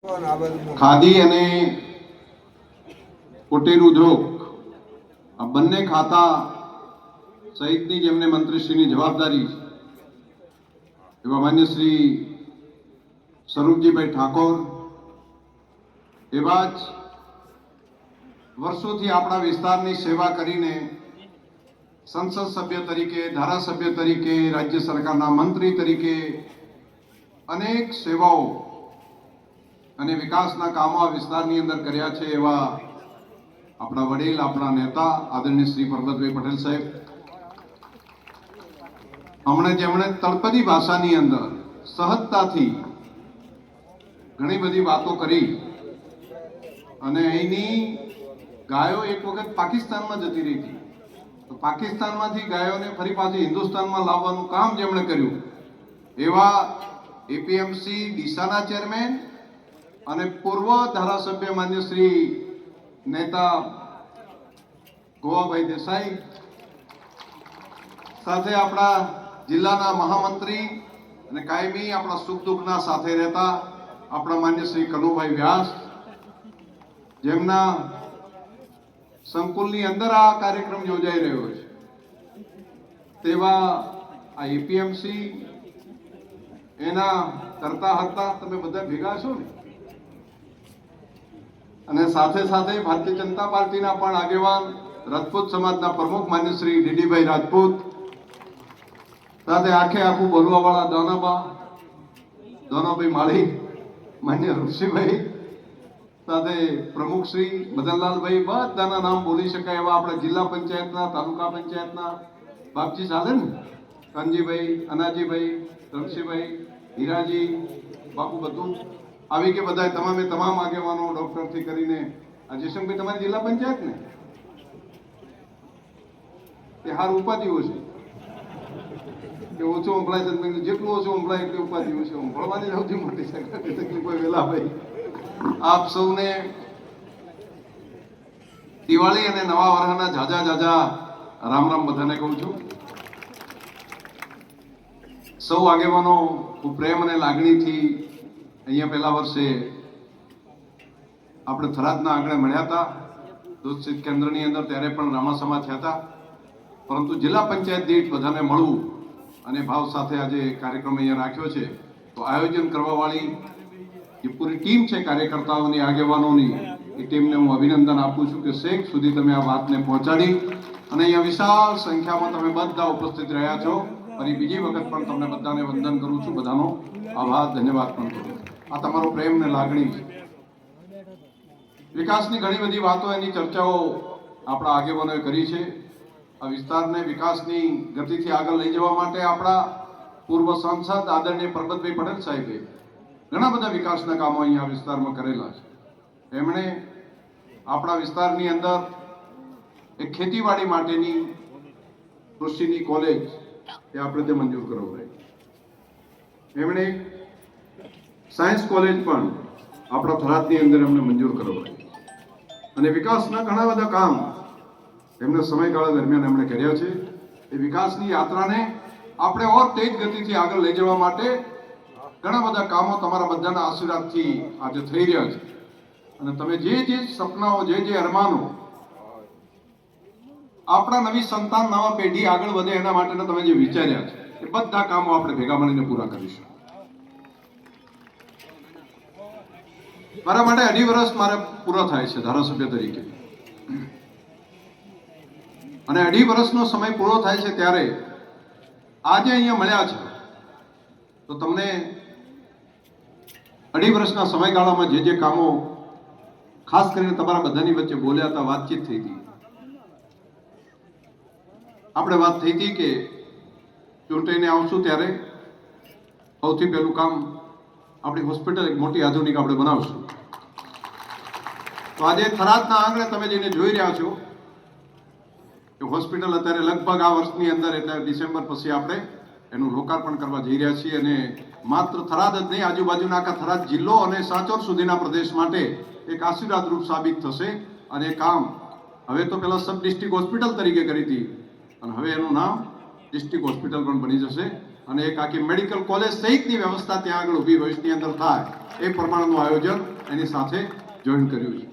ખાદી અને કુટીર ઉદ્યોગ આ બંને ખાતા સહિતની જેમને મંત્રીશ્રીની જવાબદારી એવા માન્ય શ્રી સ્વરૂપજીભાઈ ઠાકોર એવા જ વર્ષોથી આપણા વિસ્તારની સેવા કરીને સંસદ સભ્ય તરીકે, ધારાસભ્ય તરીકે, રાજ્ય સરકારના મંત્રી તરીકે અનેક સેવાઓ અને વિકાસના કામો આ વિસ્તારની અંદર કર્યા છે એવા આપણા વડીલ, આપણા નેતા, આદરણીય શ્રી પરબતભાઈ પટેલ સાહેબ. હમણાં જેમણે તળપદી ભાષાની અંદર સહજતાથી ઘણી બધી વાતો કરી અને અહીંની ગાયો એક વખત પાકિસ્તાનમાં જતી રહી હતી. તો પાકિસ્તાનમાંથી ગાયોને ફરી પાછી હિન્દુસ્તાનમાં લાવવાનું કામ જેમણે કર્યું, એવા એપીએમસી ડીસાના ચેરમેન અને પૂર્વ ધારાસભ્ય માન્ય શ્રી નેતા ગોવાભાઈ દેસાઈ સાથે આપણા જિલ્લાના મહામંત્રી અને કાયમી આપણા સુખ દુઃખના સાથે રહેતા આપણા માન્ય શ્રી કનુભાઈ વ્યાસ, જેમના સંકુલની અંદર આ કાર્યક્રમ યોજાઈ રહ્યો છે. તેવા આ એપીએમસી એના કરતા હતા, તમે બધા ભેગા છો ને? અને સાથે સાથે ભારતીય જનતા પાર્ટીના પણ આગેવાન રાજપૂત સમાજના પ્રમુખ માન્ય શ્રી ડીડીભાઈ રાજપૂત, સાથે આખે આખું બોલવા વાળા દાનાબા, દાનાભાઈ માળી, માન્ય ઋષિભાઈ, સાથે પ્રમુખ શ્રી મદનલાલભાઈ, બધાના નામ બોલી શકાય એવા આપણા જિલ્લા પંચાયતના, તાલુકા પંચાયતના. બાપજી ચાલે ને? કાનજીભાઈ, અનાજીભાઈ રમશીભાઈ હીરાજી, બાપુ બધું. આવી કે બધા તમામે તમામ આગેવાનો ડોક્ટરથી કરીને, આ જયશંકરભાઈ તમારી જિલ્લા પંચાયત ને? તે હાર ઉપાધિઓ છે. કે ઓછું સંભળાય છે જેટલું ઓછું સંભળાય એટલી ઉપાધિઓ છે. સંભળવાની સૌથી મોટી તકલીફ હોય વેલા ભાઈ આપ સૌને દિવાળી અને નવા વર્ષના જાજા જાજા રામ રામ બધાને કહું છું. સૌ આગેવાનો ખૂબ પ્રેમ અને લાગણીથી અહીંયા પહેલા વર્ષે આપણે થરાદના આંગણે મળ્યા હતા. દૂધ શીત કેન્દ્રની અંદર ત્યારે પણ રામાસમા થયા હતા. પરંતુ જિલ્લા પંચાયત દીઠ બધાને મળવું અને ભાવ સાથે આજે કાર્યક્રમ અહીંયા રાખ્યો છે. તો આયોજન કરવાવાળી જે પૂરી ટીમ છે કાર્યકર્તાઓની, આગેવાનોની, એ ટીમને હું અભિનંદન આપું છું કે શેખ સુધી તમે આ વાતને પહોંચાડી. અને અહીંયા વિશાળ સંખ્યામાં તમે બધા ઉપસ્થિત રહ્યા છો. અને બીજી વખત પણ તમને બધાને વંદન કરું છું. બધાનો આભાર, ધન્યવાદ પણ કરું છું. આ તમારો પ્રેમ ને લાગણી. વિકાસની ઘણી બધી વાતો એની ચર્ચાઓ આપણા આગેવાનોએ કરી છે. આ વિસ્તારને વિકાસની ગતિથી આગળ લઈ જવા માટે આપણા પૂર્વ સાંસદ આદરણીય પરબતભાઈ પટેલ સાહેબે ઘણા બધા વિકાસના કામો અહીંયા વિસ્તારમાં કરેલા છે. એમણે આપણા વિસ્તારની અંદર એક ખેતીવાડી માટેની કૃષિની કોલેજ એ આપણે તે મંજૂર કરવડાવી એમણે સાયન્સ કોલેજ પણ આપણા થરાદની અંદર એમને મંજૂર કરવડાવી અને વિકાસના ઘણા બધા કામ એમના સમયગાળા દરમિયાન એમણે કર્યા છે. એ વિકાસની યાત્રાને આપણે ઓર તેજ ગતિથી આગળ લઈ જવા માટે ઘણા બધા કામો તમારા બધાના આશીર્વાદથી આજે થઈ રહ્યા છે. અને તમે જે જે સપનાઓ, જે જે અરમાનો આપણા નવી સંતાન, નવા પેઢી આગળ વધે એના માટેના તમે જે વિચાર્યા છે, એ બધા કામો આપણે ભેગા મળીને પૂરા કરીશું. મારા માટે અઢી વર્ષ મારે પૂરો થાય છે ધારાસભ્ય તરીકે. અને અઢી વર્ષનો સમય પૂરો થાય છે ત્યારે આજે અહીંયા મળ્યા છે, તો તમને અઢી વર્ષના સમયગાળામાં જે જે કામો ખાસ કરીને તમારા બધાની વચ્ચે બોલ્યા હતા, વાતચીત થઈ હતી. આપણે વાત થઈ હતી કે ચૂંટણીને આવશું ત્યારે સૌથી પહેલું કામ આપણી હોસ્પિટલ એક મોટી આધુનિક આપણે બનાવશું. તો આજે થરાદના આંગણે તમે જેને જોઈ રહ્યા છો કે હોસ્પિટલ અત્યારે લગભગ આ વર્ષની અંદર, એટલે ડિસેમ્બર પછી આપણે એનું લોકાર્પણ કરવા જઈ રહ્યા છીએ અને માત્ર થરાદ જ નહીં, આજુબાજુના આખા થરાદ જિલ્લો અને સાચોર સુધીના પ્રદેશ માટે એક આશીર્વાદરૂપ સાબિત થશે અને એ કામ હવે તો પહેલાં સબ ડિસ્ટ્રિક્ટ હોસ્પિટલ તરીકે કરી હતી. અને હવે એનું નામ ડિસ્ટ્રિક્ટ હોસ્પિટલ પણ બની જશે. અને એક આખી મેડિકલ કોલેજ સહિતની વ્યવસ્થા ત્યાં આગળ ઊભી વર્ષની અંદર થાય, એ પ્રમાણનું આયોજન એની સાથે જોઈન કર્યું છે.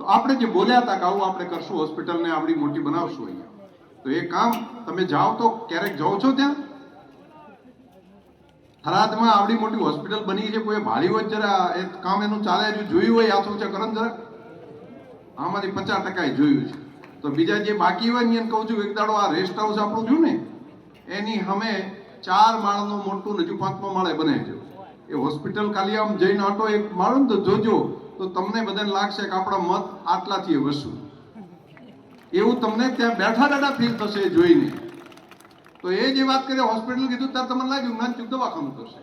તો આપણે જે બોલ્યા હતા કે આવું આપણે કરશું, હોસ્પિટલને આપણી મોટી બનાવશું અહીંયા. તો એ કામ તમે જાઓ તો ક્યારેક જાઓ છો ત્યાં? થરાદમાં આવડી મોટી હોસ્પિટલ બની છે, કોઈ ભાળી હોય જરા, એ કામ એનું ચાલે, હજુ જોયું હોય હાથ છે કરો ને જરા? આમાંથી પચાસ ટકા જોયું છે. તો બીજા જે બાકી હોય ને એને કહું છું, એક દાડો આ રેસ્ટ હાઉસ આપણું થયું ને એની અમે ચાર માળનું મોટું નજુ પાંચમા માળે બને છે. એ હોસ્પિટલ ખાલી જઈને આટો એક માળો તો જોજો, તો તમને બધાને લાગશે કે આપણા મત આટલાથી વસુ. એવું તમને ત્યાં બેઠા બેઠા ફીલ થશે જોઈને. તો એ જે વાત કરીએ હોસ્પિટલ કીધું, ત્યારે તમને લાગ્યું જ્ઞાનચૂક દવાખાનું થશે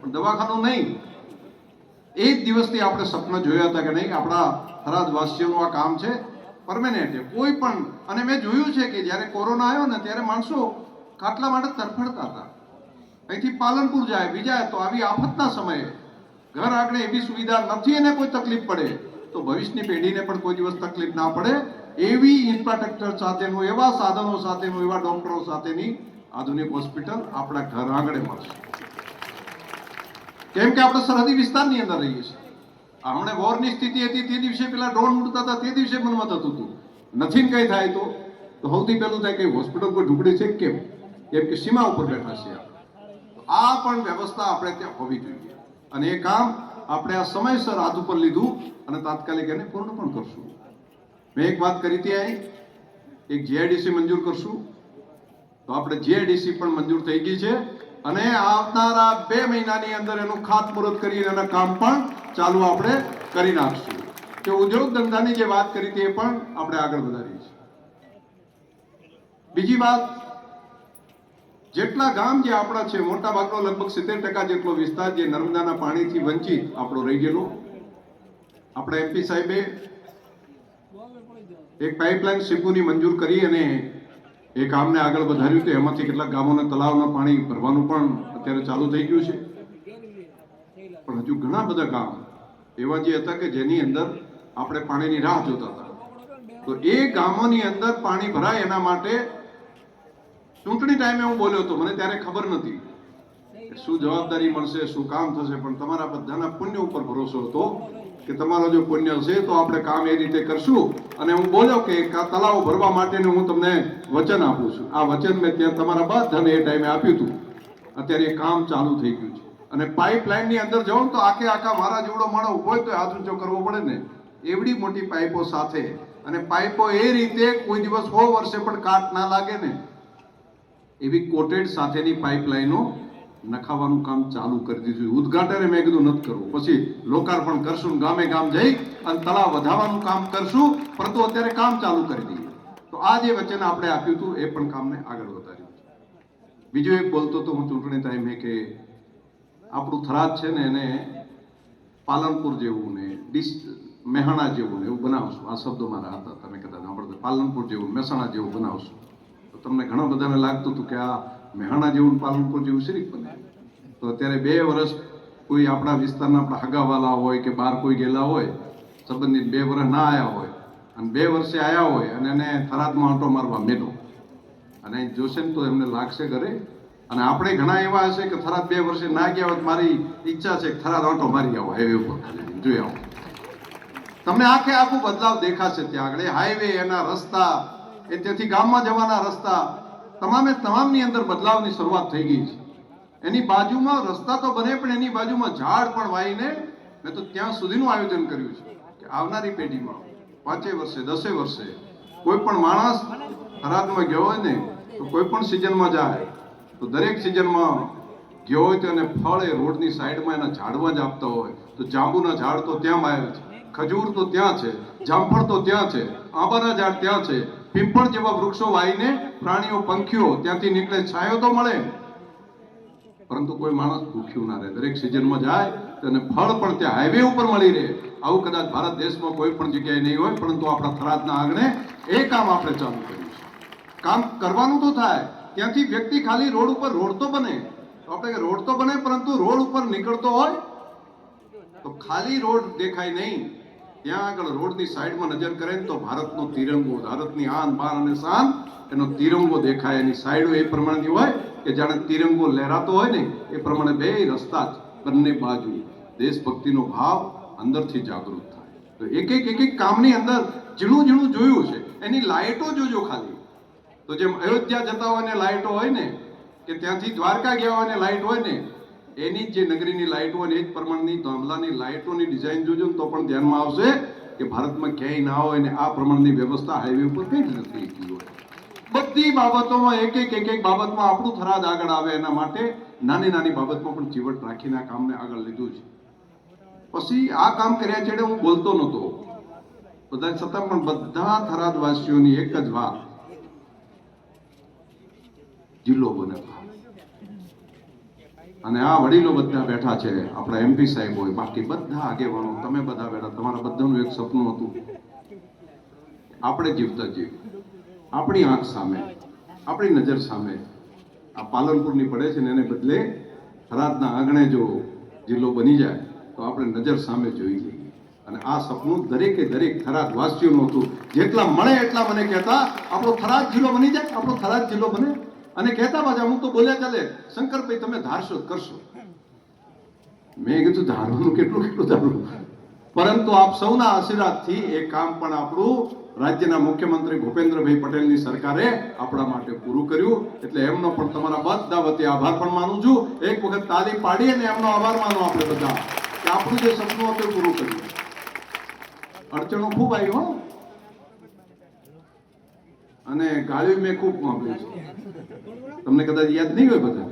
પણ દવાખાનું નહીં. એ જ દિવસથી આપણે સપના જોયા હતા કે નહીં, આપણા થરાદ વાસીઓનું આ કામ છે, પરમેનન્ટ છે. કોઈ પણ અને મેં જોયું છે કે જ્યારે કોરોના આવ્યો ને, ત્યારે માણસો ખાટલા માટે તરફડતા હતા. અહીંથી પાલનપુર જાય બીજા તો આવી આફતના સમયે ઘર આગળ એવી સુવિધા નથી એને કોઈ તકલીફ પડે, તો ભવિષ્યની પેઢીને પણ કોઈ દિવસ તકલીફ ના પડે એવી ઇન્ફ્રાસ્ટ્રક્ચર સાથેનું, એવા સાધનો સાથેનું, એવા ડોક્ટરો સાથેની આધુનિક હોસ્પિટલ આપણા ઘર આંગણે મળશે. કેમ કે આપણે સરહદી વિસ્તારની અંદર રહીએ છીએ. હમણે વોરની સ્થિતિ હતી તે દિવસે પેલા ડ્રોન ઉડતા હતા, તે દિવસે મનમાં થતું. હતું નથી ને કંઈ થાય તો સૌથી પહેલું થાય કે હોસ્પિટલ કોઈ ઢુકડી છે કેમ? કેમ કે સીમા ઉપર બેઠા છે આ પણ વ્યવસ્થા આપણે ત્યાં હોવી જોઈએ. અને એ કામ આપણે આ સમયસર હાથ ઉપર લીધું અને તાત્કાલિક એને પૂર્ણ પણ કરશું. મેં એક વાત કરી અહીં એક જીઆઈડીસી મંજૂર કરશું. તો આપણે જીઆઈડીસી પણ મંજૂર થઈ ગઈ છે. અને આવનારા બે મહિનાની અંદર એનું ખાતમુહૂર્ત કરી એના કામ પણ ચાલુ આપણે કરી નાખશું. કે ઉદ્યોગ ધંધાની જે વાત કરી હતી એ પણ આપણે આગળ વધારી છે બીજી વાત જેટલા ગામ જે આપણા છે મોટા ભાગનો લગભગ સિત્તેર ટકા જેટલો વિસ્તાર જે નર્મદાના પાણીથી વંચિત આપણો રહી ગયેલો. આપણા એમપી સાહેબે એક પાઇપલાઇન શિપુની મંજૂર કરી અને એ કામને આગળ વધાર્યું તો એમાંથી કેટલાક ગામોના તળાવના પાણી ભરવાનું પણ અત્યારે ચાલુ થઈ ગયું છે. પણ હજુ ઘણા બધા ગામ એવા જે હતા કે જેની અંદર આપણે પાણીની રાહ જોતા હતા. તો એ ગામોની અંદર પાણી ભરાય એના માટે ચૂંટણી ટાઈમે હું બોલ્યો હતો મને ત્યારે ખબર નથી શું જવાબદારી મળશે, શું કામ થશે, પણ તમારા બધાના પુણ્ય ઉપર ભરોસો હતો કે તમારો જો પુણ્ય છે તો આપણે કામ એ રીતે કરશું. અને હું બોલ્યો કે તલાવ ભરવા માટેનું હું તમને વચન આપું છું. આ વચન મેં ત્યાં તમારા બધાને એ ટાઈમે આપ્યું હતું. અત્યારે એ કામ ચાલુ થઈ ગયું છે. અને પાઇપલાઇનની અંદર જાઉં તો આખે આખા મારા જેવડો માણસ હોય તો હાથ ઊંચો કરવો પડે ને. એવડી મોટી પાઇપો સાથે. અને પાઇપો એ રીતે કોઈ દિવસ સો વર્ષે પણ કાટ ના લાગે ને. એવી કોટેડ સાથેની પાઇપલાઇનો નખાવાનું કામ ચાલુ કરી દીધું. ઉદઘાટન મેં કીધું, નથી કરવું. પછી લોકાર્પણ કરશું ગામે ગામ જઈ અને તળાવ વધારવાનું કામ કરશું, પરંતુ અત્યારે કામ ચાલુ કરી દઈએ. તો આ જે વચન આપણે આપ્યું હતું, એ પણ કામને આગળ વધાર્યું. બીજું એક બોલતો તો હું ચૂંટણી ટાઈમે કે આપણું થરાદ છે ને એને પાલનપુર જેવું ને ડિસ, મહેણા જેવું ને એવું બનાવશું. આ શબ્દો મારા હતા. તમે કદાચ સાંભળતા પાલનપુર જેવું, મહેસાણા જેવું બનાવશું. તમને ઘણા બધાને લાગતું હતું કે આ મહેણા જેવું પાલનપુર જેવું શરીક બને. તો અત્યારે બે વર્ષ કોઈ આપણા વિસ્તારના આપણા હગાવાલા હોય કે બહાર કોઈ ગયેલા હોય, સંબંધિત બે વર્ષ ના આવ્યા હોય અને બે વર્ષે આવ્યા હોય અને એને થરાદમાં આંટો મારવા મેલો. અને જોશે ને તો એમને લાગશે ઘરે. અને આપણે ઘણા એવા હશે કે થરાદ બે વર્ષે ના ગયા હોય તો મારી ઈચ્છા છે કે થરાદ આંટો મારી આવો હાઈવે ઉપર. જોઈ આવો. તમને આખે આખું બદલાવ દેખાશે ત્યાં આગળ. હાઈવે એના રસ્તા એ તેથી ગામમાં જવાના રસ્તા તમામે તમામની અંદર બદલાવની શરૂઆત થઈ ગઈ છે. એની બાજુમાં રસ્તા તો બને પણ એની બાજુમાં ઝાડ પણ વાવીને મેં તો ત્યાં સુધીનું આયોજન કર્યું છે કે આવનારી પેઢીમાં પાંચે વર્ષે, દસે વર્ષે કોઈ પણ માણસ થરાદમાં ગયો હોય ને તો કોઈ પણ સિઝનમાં જાય, તો દરેક સિઝનમાં ગયો હોય તો એને ફળ એ રોડની સાઈડમાં એના ઝાડમાં જ આપતા હોય. તો જાંબુના ઝાડ તો ત્યાં આવ્યા છે, ખજૂર તો ત્યાં છે, જામફળ તો ત્યાં છે, આંબાના ઝાડ ત્યાં છે પીપળ જેવા વૃક્ષો વાવીને પ્રાણીઓ, પંખીઓ ત્યાંથી નીકળે, છાંયો તો મળે. પરંતુ કોઈ માણસ ભૂખ્યું ના રહે. દરેક સિઝનમાં જાય અને ફળ પણ ત્યાં હાઈવે ઉપર મળી રહે. આવું કદાચ ભારત દેશમાં કોઈ પણ જગ્યાએ નહીં હોય, પરંતુ આપણા થરાદના આંગણે એ કામ આપણે ચાલુ કર્યું છે. કામ કરવાનું તો થાય. ત્યાંથી વ્યક્તિ ખાલી રોડ ઉપર, રોડ તો બને. આપણે રોડ તો બને, પરંતુ રોડ ઉપર નીકળતો હોય તો ખાલી રોડ દેખાય નહીં. ત્યાં આગળ રોડની સાઈડમાં નજર કરે ને તો ભારતનો તિરંગો, ભારતની આન, બાન અને શાન, એનો તિરંગો દેખાય. એની સાઈડો એ પ્રમાણેની હોય કે જાણે તિરંગો લહેરાતો હોય ને, એ પ્રમાણે બે રસ્તા જ બંને બાજુ દેશભક્તિનો ભાવ અંદરથી જાગૃત થાય. તો એક એક એક એક કામની અંદર ઝીણું ઝીણું જોયું છે. એની લાઇટો જોજો ખાલી. તો જેમ અયોધ્યા જતા હોય ને લાઇટો હોય ને, કે ત્યાંથી દ્વારકા ગયા હોય ને લાઇટ હોય ને એની જે નગરીની લાઇટો અને એ જ પ્રમાણની, ગામડાની લાઇટોની ડિઝાઇન જોજો તો પણ ધ્યાનમાં આવશે કે ભારતમાં ક્યાંય ના હોય ને આ પ્રમાણની વ્યવસ્થા હાઈવે ઉપર કઈ જ નથી થઈ હોય. બધી બાબતોમાં એક એક એક એક બાબતમાં આપણું થરાદ આગળ આવે એના માટે નાની નાની બાબતમાં પણ ચીવટ રાખીને આ કામને આગળ લીધું છે. પછી આ કામ કર્યા છેડે હું બોલતો નહોતો. બધા છતાં પણ બધા થરાદવાસીઓની એક જ વાત. જિલ્લો બને અને આ વડીલો બધા બેઠા છે, આપણા એમપી સાહેબ હોય, બાકી બધા આગેવાનો, તમે બધા બેઠા, તમારા બધાનું એક સપનું હતું. આપણે જીવતા જીવ. આપણી આંખ સામે, આપણી નજર સામે. આ પાલનપુરની પડે છે ને એને બદલે થરાદના આંગણે જો જિલ્લો બની જાય, તો આપણે નજર સામે જોઈ લઈએ. અને આ સપનું દરેકે દરેક થરાદ વાસીઓનું હતું. જેટલા મળે એટલા મને કહેતા, આપણો થરાદ જિલ્લો બની જાય, આપણો થરાદ જિલ્લો બને. અને કહેતા પાછા હું તો બોલ્યા ચાલે, શંકરભાઈ તમે ધારશો કરશો. મેં કીધું, ધારવાનું કેટલું કેટલું ધારવું? પરંતુ આપ સૌના આશીર્વાદથી એ કામ પણ આપણું રાજ્યના મુખ્યમંત્રી ભૂપેન્દ્રભાઈ પટેલની સરકારે આપણા માટે પૂરું કર્યું. એટલે એમનો પણ તમારા બધા વતી આભાર પણ માનું છું. એક વખત તાલી પાડી અને એમનો આભાર માનો આપણે બધા. કે આપણું જે સપનું હતું પૂરું કર્યું. અડચણો ખૂબ આવી હો. અને ગાળ્યું મેં ખૂબ સાંભળ્યું છે તમને કદાચ યાદ નહીં હોય બધા?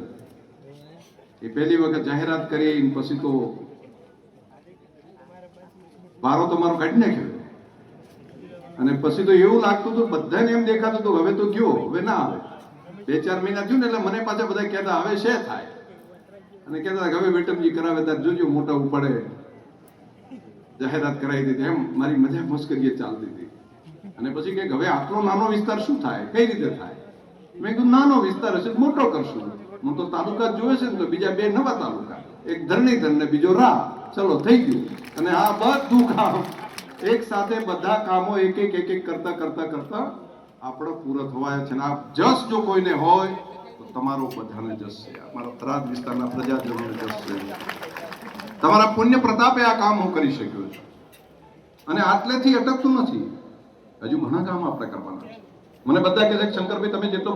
એ પહેલી વખત જાહેરાત કરી પછી તો બારો તો મારો કાઢી નાખ્યો. અને પછી તો એવું લાગતું હતું, બધાને એમ દેખાતું હતું, હવે તો ગયો, હવે ના આવે. બે ચાર મહિના થયું ને એટલે મને પાછા બધા કહેતા, હવે છે થાય? અને કહેતા હવે વેટમજી કરાવે ત્યારે જોજો, મોટા ઉપાડે. જાહેરાત કરાવી દીધી. એમ મારી મજા મુશ્કેલીએ ચાલતી હતી. અને પછી કે હવે આટલો નાનો વિસ્તાર શું થાય? કઈ રીતે થાય? મેં કીધું, નાનો વિસ્તાર હશે મોટો કરશું. હું તો તાલુકા જોયે છે ને તો બીજા બે નવા તાલુકા. એક ધરણીધર ને બીજો રા ચલો, થઈ ગયું. અને આ બધું કામ એક સાથે બધા કામો એક એક એક એક કરતા કરતા કરતા આપણો પૂરો થવાયા છે. અને આ જસ જો કોઈને હોય, તો તમારો બધાને જસ છે. અમારા થરાદ વિસ્તારના પ્રજાજનોને જસ છે. તમારા પુણ્ય પ્રતાપે આ કામ હું કરી શક્યો છું. અને આટલેથી અટકતું નથી. હજુ ઘણા કામ આપણે કરવાના છે. મને બધા કહે છે શંકરભાઈ તમે જેટલો